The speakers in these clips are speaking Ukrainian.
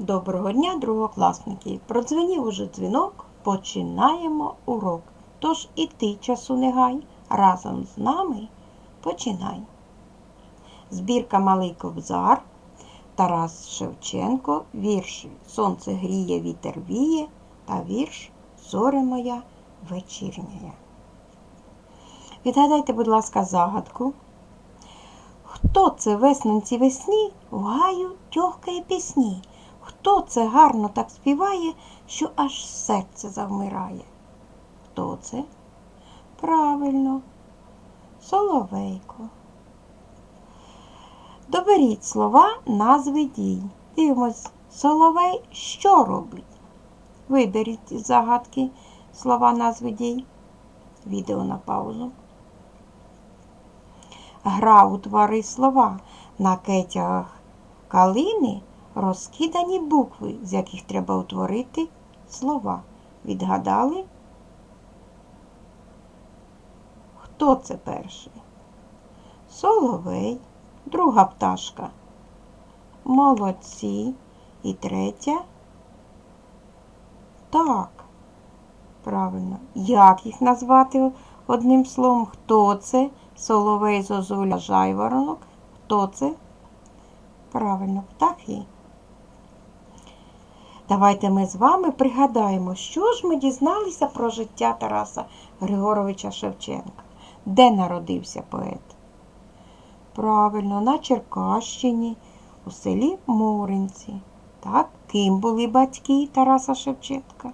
Доброго дня, другокласники! Продзвенів уже дзвінок, починаємо урок. Тож і ти часу не гай, разом з нами починай. Збірка Малий Кобзар, Тарас Шевченко, вірші Сонце гріє, вітер віє та вірш Зоре моя вечірняя. Відгадайте, будь ласка, загадку. Хто це веснонці весні в гаю тьохкає пісні? Хто це гарно так співає, що аж серце завмирає? Хто це? Правильно, Соловейко. Доберіть слова, назви дій. Дивимось, Соловей що робить? Виберіть із загадки слова, назви дій. Відео на паузу. Гра у твори слова на кетягах калини розкидані букви, з яких треба утворити слова. Відгадали? Хто це перший? Соловей, друга пташка. Молодці. І третя. Так. Правильно. Як їх назвати одним словом? Хто це? Соловей, зозуля, жайворонок. Хто це? Правильно, птахи. Давайте ми з вами пригадаємо, що ж ми дізналися про життя Тараса Григоровича Шевченка. Де народився поет? Правильно, на Черкащині, у селі Моринці. Так, ким були батьки Тараса Шевченка?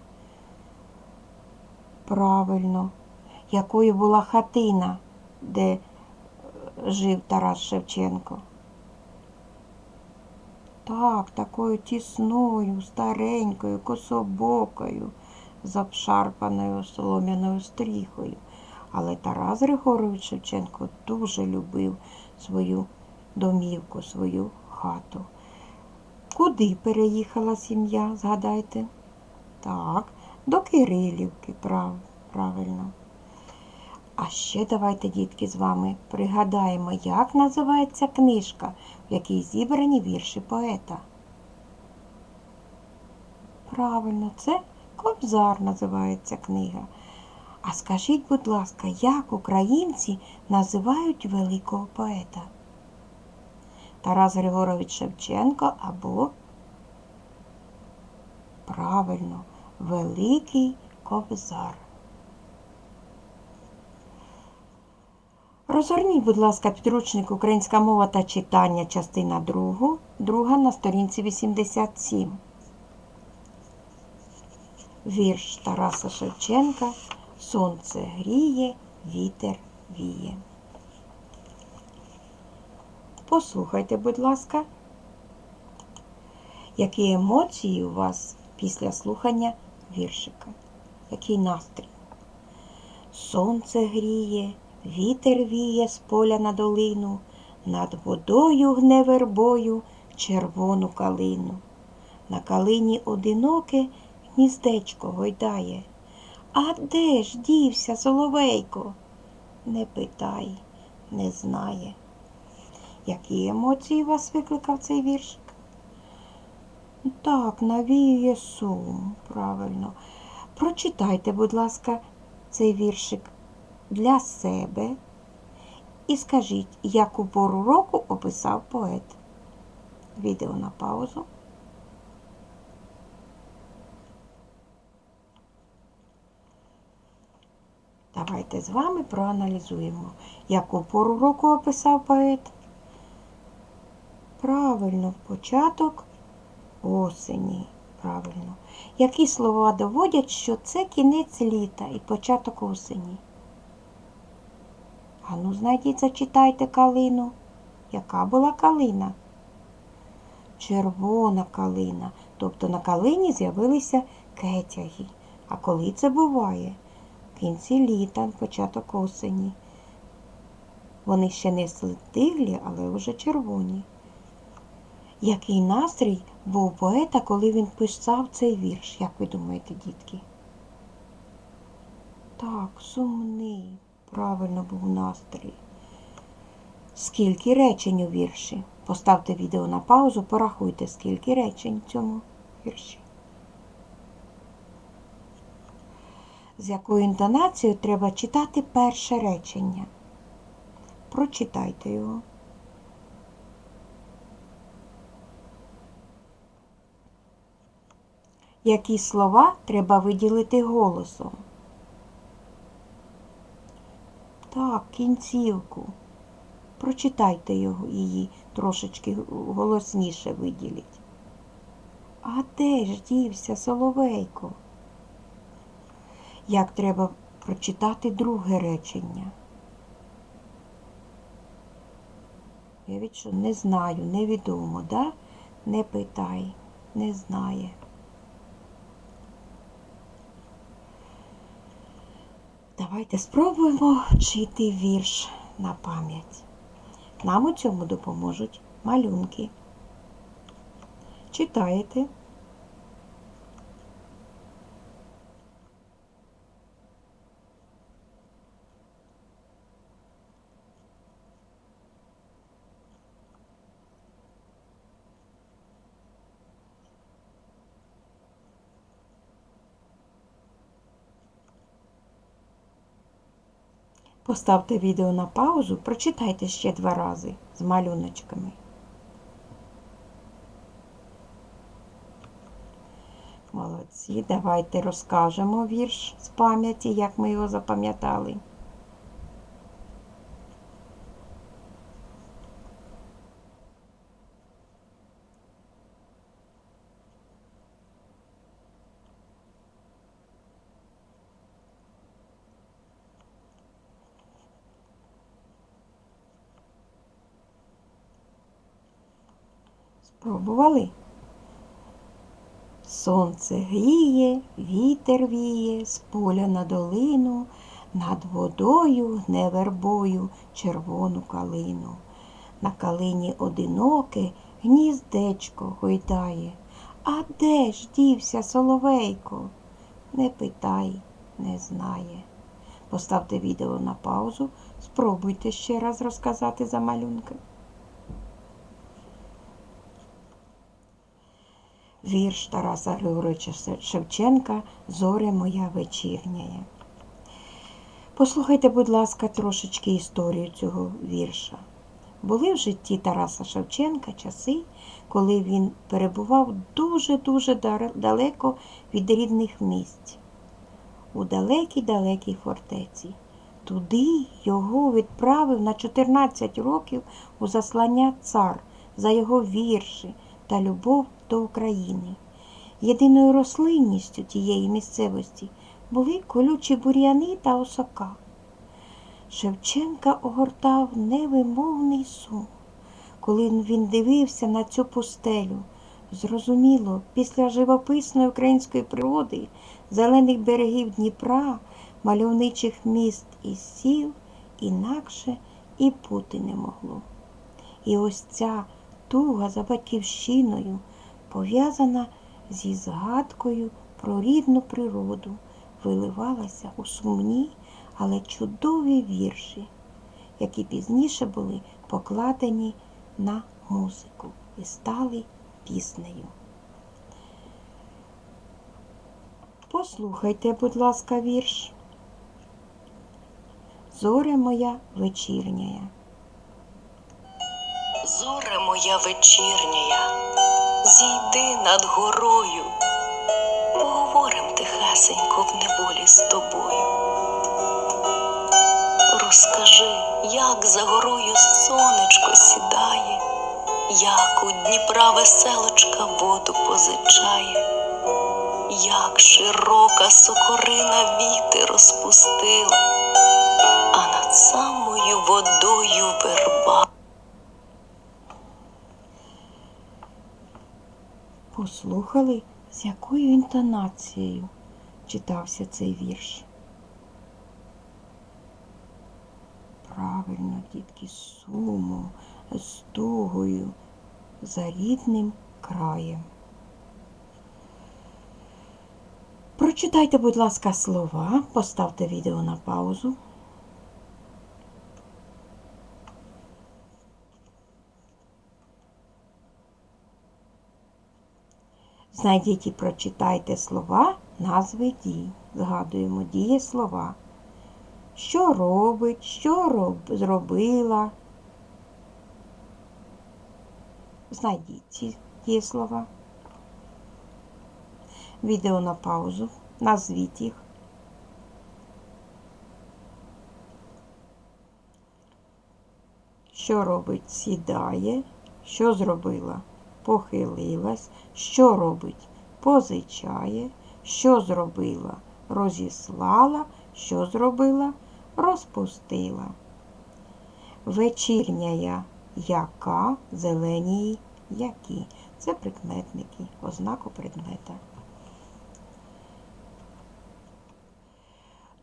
Правильно, якою була хатина, де е, жив Тарас Шевченко? Так, такою тісною, старенькою, кособокою, з обшарпаною солом'яною стріхою. Але Тарас Григорович Шевченко дуже любив свою домівку, свою хату. Куди переїхала сім'я, згадайте? Так, до Кирилівки, прав, правильно. А ще давайте, дітки, з вами пригадаємо, як називається книжка, в якій зібрані вірші поета. Правильно, це Кобзар називається книга. А скажіть, будь ласка, як українці називають великого поета? Тарас Григорович Шевченко або правильно, Великий Кобзар. Розгорніть, будь ласка, підручник Українська мова та читання, частина 2, друга на сторінці 87. Вірш Тараса Шевченка Сонце гріє, вітер віє. Послухайте, будь ласка, які емоції у вас після слухання віршика? Який настрій? Сонце гріє, Вітер віє з поля на долину, над водою гне вербою червону калину. На калині одиноке гніздечко гойдає. А де ж дівся соловейко? Не питай, не знає. Які емоції вас викликав цей віршик? Так, навіює сум, правильно. Прочитайте, будь ласка, цей віршик для себе і скажіть, яку пору року описав поет. Відео на паузу. Давайте з вами проаналізуємо, яку пору року описав поет. Правильно, початок осені. Правильно. Які слова доводять, що це кінець літа і початок осені? Ану, знайдіть, зачитайте калину. Яка була калина? Червона калина. Тобто на калині з'явилися кетяги. А коли це буває? В кінці літа, початок осені. Вони ще не стиглі, але вже червоні. Який настрій був поета, коли він писав цей вірш, як ви думаєте, дітки? Так, сумний. Правильно був настрій. Скільки речень у вірші? Поставте відео на паузу, порахуйте, скільки речень в цьому вірші. З якою інтонацією треба читати перше речення. Прочитайте його. Які слова треба виділити голосом? Так, кінцівку. Прочитайте його, її трошечки голосніше виділіть. А де ж дівся Соловейко? Як треба прочитати друге речення? Я від що не знаю, невідомо, да? Не питай, не знає. Давайте спробуємо вчити вірш на пам'ять. Нам у цьому допоможуть малюнки. Читаєте. Поставте відео на паузу, прочитайте ще два рази з малюночками. Молодці, давайте розкажемо вірш з пам'яті, як ми його запам'ятали. Спробували? Сонце гріє, вітер віє, з поля на долину, над водою гне вербою червону калину. На калині одиноке гніздечко гойдає. А де ж дівся соловейко? Не питай, не знає. Поставте відео на паузу, спробуйте ще раз розказати за малюнки. Вірш Тараса Григоровича Шевченка Зоре моя вечірняя. Послухайте, будь ласка, трошечки історію цього вірша. Були в житті Тараса Шевченка часи, коли він перебував дуже-дуже далеко від рідних місць, у далекій-далекій фортеці. Туди його відправив на 14 років у заслання цар за його вірші та любов до України. Єдиною рослинністю тієї місцевості були колючі бур'яни та осока. Шевченка огортав невимовний сум. Коли він дивився на цю пустелю, зрозуміло, після живописної української природи, зелених берегів Дніпра, мальовничих міст і сіл, інакше і бути не могло. І ось ця туга за батьківщиною пов'язана зі згадкою про рідну природу, виливалася у сумні, але чудові вірші, які пізніше були покладені на музику і стали піснею. Послухайте, будь ласка, вірш. Зоре моя вечірняя. Зоре моя вечірняя, зійди над горою, поговорим тихесенько в неволі з тобою. Розкажи, як за горою сонечко сідає, як у Дніпра веселочка воду позичає, як широка сокорина віти розпустила, а над самою водою верба. Послухали, з якою інтонацією читався цей вірш. Правильно, дітки, з сумом, з тугою, за рідним краєм. Прочитайте, будь ласка, слова, поставте відео на паузу. Знайдіть і прочитайте слова, назви дій. Згадуємо дієслова. Що робить, що роб... зробила. Знайдіть ці дієслова. Відео на паузу. Назвіть їх. Що робить? Сідає. Що зробила? Похилилась. Що робить? Позичає. Що зробила? Розіслала. Що зробила? Розпустила. Вечірняя яка, зеленії які. Це прикметники, ознаку предмета.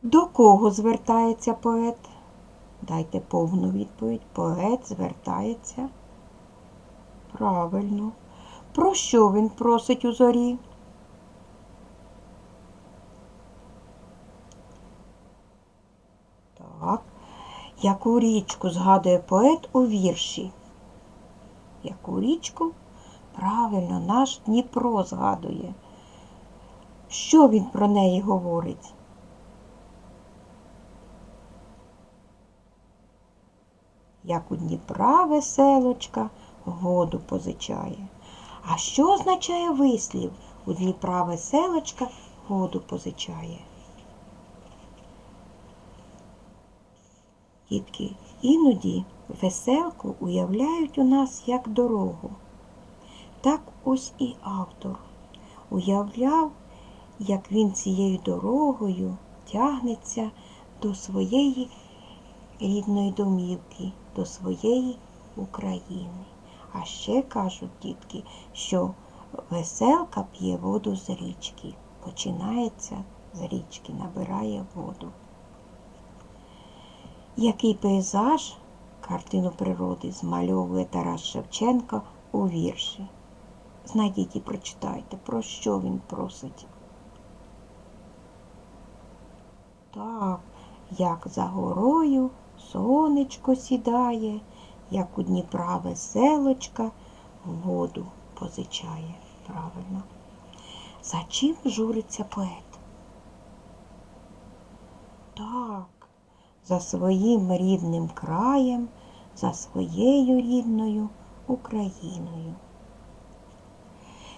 До кого звертається поет? Дайте повну відповідь. Поет звертається. Правильно. Про що він просить у зорі? Так. Яку річку згадує поет у вірші? Яку річку? Правильно, наш Дніпро згадує. Що він про неї говорить? Як у Дніпра веселочка воду позичає. А що означає вислів? У Дніпра веселочка воду позичає. Дітки, іноді веселку уявляють у нас як дорогу. Так ось і автор уявляв, як він цією дорогою тягнеться до своєї рідної домівки, до своєї України. А ще кажуть дітки, що веселка п'є воду з річки, починається з річки, набирає воду. Який пейзаж, картину природи змальовує Тарас Шевченко у вірші? Знайдіть і прочитайте, про що він просить. Так, як за горою сонечко сідає, як у Дніпра веселочка воду позичає. Правильно. За чим журиться поет? Так, за своїм рідним краєм, за своєю рідною Україною.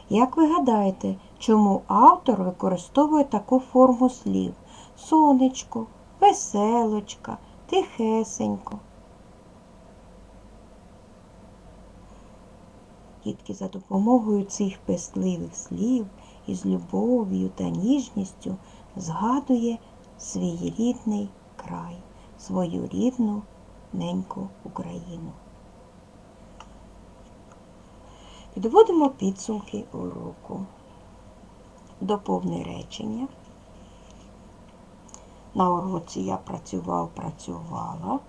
Як ви гадаєте, чому автор використовує таку форму слів? Сонечко, веселочка, тихесенько. Дітки за допомогою цих пестливих слів із любов'ю та ніжністю згадує свій рідний край, свою рідну неньку Україну. Підводимо підсумки уроку. Доповни речення. На уроці я працював, працювала.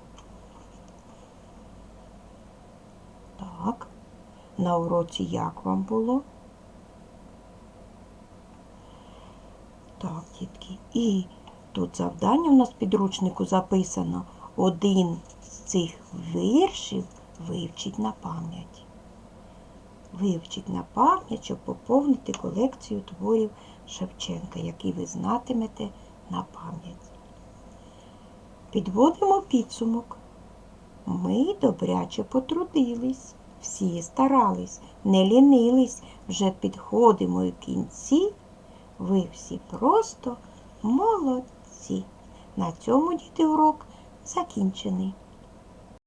Так. На уроці як вам було? Так, дітки. І тут завдання у нас в підручнику записано. Один з цих віршів вивчить на пам'ять. Вивчить на пам'ять, щоб поповнити колекцію творів Шевченка, які ви знатимете на пам'ять. Підводимо підсумок. Ми добряче потрудились, всі старались, не лінились, вже підходимо і кінці. Ви всі просто молодці. На цьому діти урок закінчений.